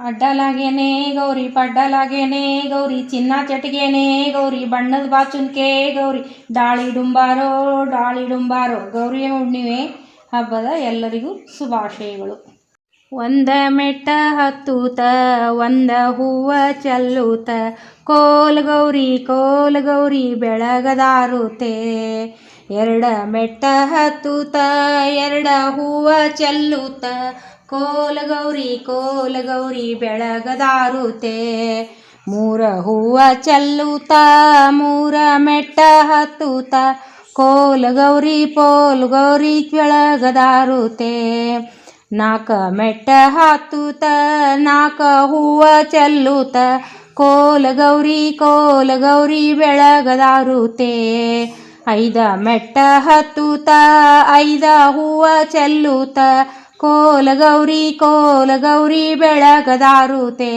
ಅಡ್ಡಲಾಗೇನೆ ಗೌರಿ, ಪಡ್ಡಲಾಗೇನೆ ಗೌರಿ, ಚಿನ್ನ ಚಟಿಗೆನೇ ಗೌರಿ, ಬಣ್ಣದ ಬಾಚುನ್ಕೆ ಗೌರಿ. ಡಾಳಿ ಡುಂಬಾರೋ ಡಾಳಿ ಡುಂಬಾರೋ ಗೌರಿ ಹುಣ್ಣಿಮೆ ಹಬ್ಬದ ಎಲ್ಲರಿಗೂ ಶುಭಾಶಯಗಳು. ಒಂದ ಮೆಟ್ಟ ಹತ್ತೂತ, ಒಂದ ಹೂವ ಚಲ್ಲೂತ, ಕೋಲ್ ಗೌರಿ ಕೋಲ್ ಗೌರಿ ಬೆಳಗದಾರುತೆ. ಎರಡ ಮೆಟ್ಟ ಹತ್ತೂತ, ಎರಡ ಹೂವ ಚೆಲ್ಲೂತ ಕೋಲ ಗೌರಿ ಕೋಲ ಗೌರಿ ಬೆಳಗದಾರುತೆ. ಮೂರ ಹೂವ ಚಲ್ಲುತ ಮೂರ ಮೆಟ್ಟ ಹತ್ತುತ ಕೋಲ ಗೌರಿ ಪೋಲ್ ಗೌರಿ ಬೆಳಗದಾರುತೆ. ನಾಕ ಮೆಟ್ಟ ಹತ್ತುತ ನಾಕ ಹೂವ ಚಲ್ಲುತ ಕೋಲ ಗೌರಿ ಕೋಲ ಗೌರಿ ಬೆಳಗದಾರುತೆ. ಐದ ಮೆಟ್ಟ ಹತ್ತುತ ಐದ ಹೂವ ಚೆಲ್ಲೂತ ಕೋಲ ಗೌರಿ ಕೋಲ ಗೌರಿ ಬೆಳಗದಾರುತೆ.